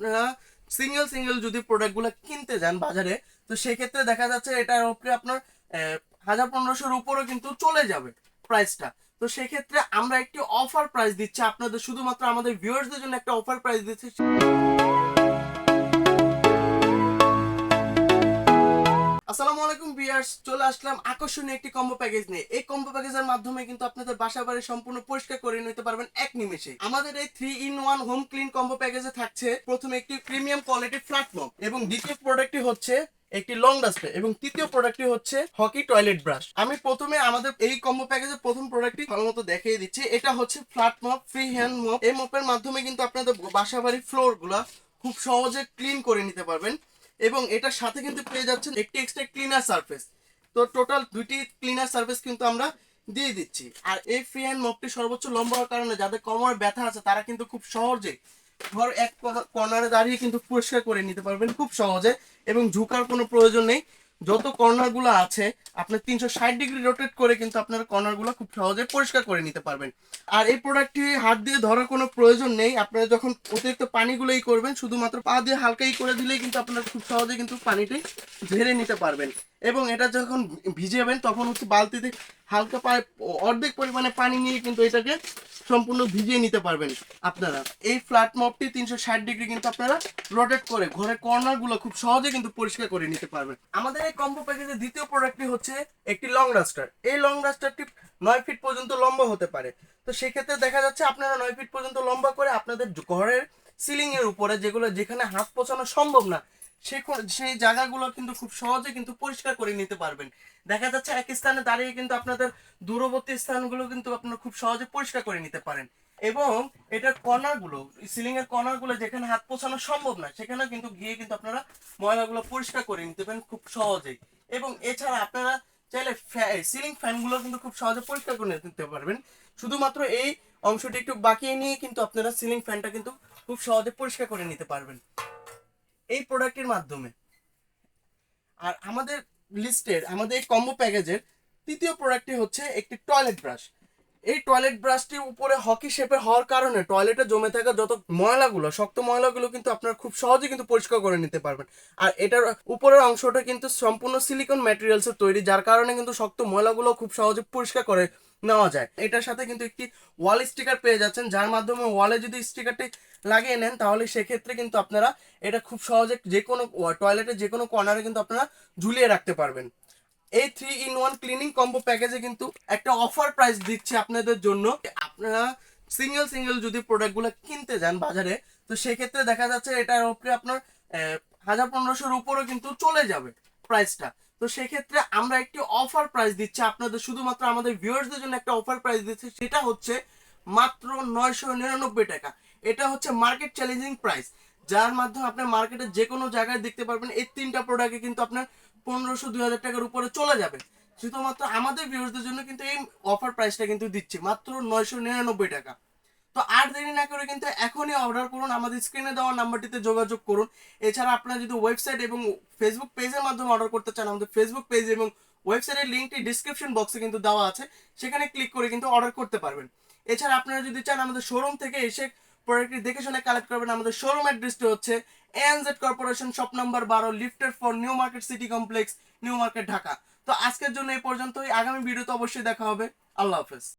আপনারা single single যদি প্রোডাক্টগুলো কিনতে যান বাজারে, তো সেক্ষেত্রে দেখা যাচ্ছে এটার উপরে আপনার হাজার পনেরোশোর উপরও কিন্তু চলে যাবে প্রাইসটা তো সেক্ষেত্রে আমরা একটি অফার প্রাইস দিচ্ছি। আপনাদের শুধুমাত্র আমাদের ভিউয়ার্সদের জন্য একটা অফার প্রাইস দিচ্ছি। আসসালামু আলাইকুম ভিউয়ার্স, চলে আসলাম আকর্ষণীয় একটি কম্বো প্যাকেজ নিয়ে। এই কম্বো প্যাকেজের মাধ্যমে কিন্তু আপনাদের বাসা বাড়ি সম্পূর্ণ পরিষ্কার করে নিতে পারবেন এক নিমেষে। আমাদের এই three in one home clean combo প্যাকেজে থাকছে প্রথমে একটি প্রিমিয়াম ফ্ল্যাট মপ এবং দ্বিতীয় প্রোডাক্টটি হচ্ছে একটি লং এবং তৃতীয় প্রোডাক্টটি হচ্ছে হকি টয়লেট ব্রাশ আমি প্রথমে আমাদের এই কম্বো প্যাকেজের প্রথম প্রোডাক্টটি ভালো মতো দেখিয়ে দিচ্ছি। এটা হচ্ছে flat mop free hand mop এই মপের মাধ্যমে কিন্তু আপনাদের বাসা বাড়ির ফ্লোর খুব সহজে ক্লিন করে নিতে পারবেন। এবং এটার সাথে কিন্তু পেয়ে যাচ্ছেন একটি এক্সট্রা ক্লিনার সার্ফেস তো টোটাল দুইটি ক্লিনার সার্ভিস কিন্তু আমরা দিয়ে দিচ্ছি। আর এই ফ্রি হ্যান্ড মপটি সর্বোচ্চ লম্বা হওয়ার কারণে যাদের কোমরে ব্যথা আছে, তারা কিন্তু খুব সহজে ধর এক কর্নারে দাঁড়িয়ে কিন্তু পরিষ্কার করে নিতে পারবেন খুব সহজে এবং ঝুঁকার কোনো প্রয়োজন নেই। যত কর্নারগুলো আছে, আপনার তিনশো ষাট ডিগ্রি রোটেট করে কিন্তু আপনার কর্নারগুলো খুব সহজে পরিষ্কার করে নিতে পারবেন। আর এই প্রোডাক্টটি হাত দিয়ে ধরার কোনো প্রয়োজন নেই। আপনারা যখন অতিরিক্ত পানিগুলোই করবেন, শুধুমাত্র পা দিয়ে হালকাই করে দিলেই কিন্তু আপনারা খুব সহজে কিন্তু পানিটি ঝেড়ে নিতে পারবেন। এবং এটা যখন ভিজাবেন, তখন হচ্ছে বালতিতে হালকা পায়ে অর্ধেক পরিমাণে পানি নিয়ে কিন্তু এটাকে সম্পূর্ণ ভিজিয়ে নিতে পারবেন আপনারা। এই ফ্ল্যাট মপটি তিনশো ষাট ডিগ্রি কিন্তু আপনারা রোটেট করে ঘরের কর্নারগুলো খুব সহজে কিন্তু পরিষ্কার করে নিতে পারবেন। আমাদের এই কম্বো প্যাকেজের দ্বিতীয় প্রোডাক্টটি হচ্ছে একটি লং রাস্টার এই লং রাস্টারটি নয় ফিট পর্যন্ত লম্বা হতে পারে। তো সেক্ষেত্রে দেখা যাচ্ছে আপনারা নয় ফিট পর্যন্ত লম্বা করে আপনাদের ঘরের সিলিং এর উপরে যেগুলো যেখানে হাত পচানো সম্ভব না সেই সেই জায়গাগুলো কিন্তু খুব সহজে কিন্তু পরিষ্কার করে নিতে পারবেন। দেখা যাচ্ছে এক স্থানে দাঁড়িয়ে কিন্তু আপনাদের দূরবর্তী স্থানগুলো কিন্তু আপনারা খুব সহজে পরিষ্কার করে নিতে পারেন। এবং এটার কর্নারগুলো সিলিং এর কর্নারগুলো যেখানে হাত পৌঁছানো সম্ভব না সেখানে কিন্তু গিয়ে কিন্তু আপনারা ময়লাগুলো পরিষ্কার করে নিতে পারেন খুব সহজেই। এবং এছাড়া আপনারা চাইলে সিলিং ফ্যানগুলো কিন্তু খুব সহজে পরিষ্কার করে নিতে পারবেন। শুধুমাত্র এই অংশটি একটু বাকিয়ে নিয়ে কিন্তু আপনারা সিলিং ফ্যানটা কিন্তু খুব সহজে পরিষ্কার করে নিতে পারবেন। এই প্রোডাক্টের মাধ্যমে। আর আমাদের লিস্টের আমাদের এই কম্বো প্যাকেজের তৃতীয় প্রোডাক্টটি হচ্ছে একটি টয়লেট ব্রাশ এই টয়লেট ব্রাশটির উপরে হকি শেপের হওয়ার কারণে টয়লেটে জমে থাকা যত ময়লাগুলো, শক্ত ময়লাগুলো কিন্তু আপনারা খুব সহজে কিন্তু পরিষ্কার করে নিতে পারবেন। আর এটার উপরের অংশটা কিন্তু সম্পূর্ণ সিলিকন ম্যাটেরিয়ালসের তৈরি, যার কারণে কিন্তু শক্ত ময়লাগুলো খুব সহজে পরিষ্কার করে নেওয়া যায়। এটার সাথে কিন্তু একটি ওয়াল স্টিকার পেয়ে যাচ্ছেন, যার মাধ্যমে ওয়ালে যদি স্টিকারটি লাগিয়ে নেন, তাহলে সেক্ষেত্রে কিন্তু আপনারা এটা খুব সহজে যে কোনো টয়লেটের যে কোনো কর্নারে কিন্তু আপনারা ঝুলিয়ে রাখতে পারবেন। এই three in one cleaning combo প্যাকেজে কিন্তু একটা অফার প্রাইস দিচ্ছে আপনাদের জন্য। আপনারা সিঙ্গেল সিঙ্গেল যদি প্রোডাক্টগুলো কিনতে যান বাজারে, তো সেক্ষেত্রে দেখা যাচ্ছে এটার উপরে আপনার হাজার পনেরোশোর উপরও কিন্তু চলে যাবে প্রাইসটা তো সেক্ষেত্রে আমরা একটি অফার প্রাইস দিচ্ছি। আপনাদের শুধুমাত্র আমাদের ভিউয়ার্সদের জন্য একটা অফার প্রাইস দিচ্ছি। সেটা হচ্ছে মাত্র নয়শো নিরানব্বই টাকা। এটা হচ্ছে মার্কেট চ্যালেঞ্জিং প্রাইস যার মাধ্যমে আপনার মার্কেটে যে কোনো জায়গায় দেখতে পারবেন, এই তিনটা প্রোডাক্টে কিন্তু আপনার পনেরোশো দুই হাজার টাকার উপরে চলে যাবে। শুধুমাত্র আমাদের ভিউয়ার্সদের জন্য কিন্তু এই অফার প্রাইসটা কিন্তু দিচ্ছি, মাত্র নয়শো নিরানব্বই টাকা। তো আর দেরি না করে কিন্তু এখনই অর্ডার করুন। আমাদের স্ক্রিনে দেওয়া নাম্বারটিতে যোগাযোগ করুন। এছাড়া আপনারা যদি ওয়েবসাইট এবং ফেসবুক পেজের মাধ্যমে অর্ডার করতে চান, আমাদের ফেসবুক পেজ এবং ওয়েবসাইটের লিঙ্কটি ডিসক্রিপশন বক্সে কিন্তু দেওয়া আছে। সেখানে ক্লিক করে কিন্তু অর্ডার করতে পারবেন। এছাড়া আপনারা যদি চান, আমাদের শোরুম থেকে এসে প্রোডাক্টটি দেখে শুনে কালেক্ট করবেন। আমাদের শোরুম অ্যাড্রেসটি হচ্ছে এএনজেড কর্পোরেশন শপ নাম্বার বারো lifted for New Market city complex New Market Dhaka তো আজকের জন্য এই পর্যন্তই। আগামী ভিডিওতে অবশ্যই দেখা হবে। আল্লাহ হাফেজ।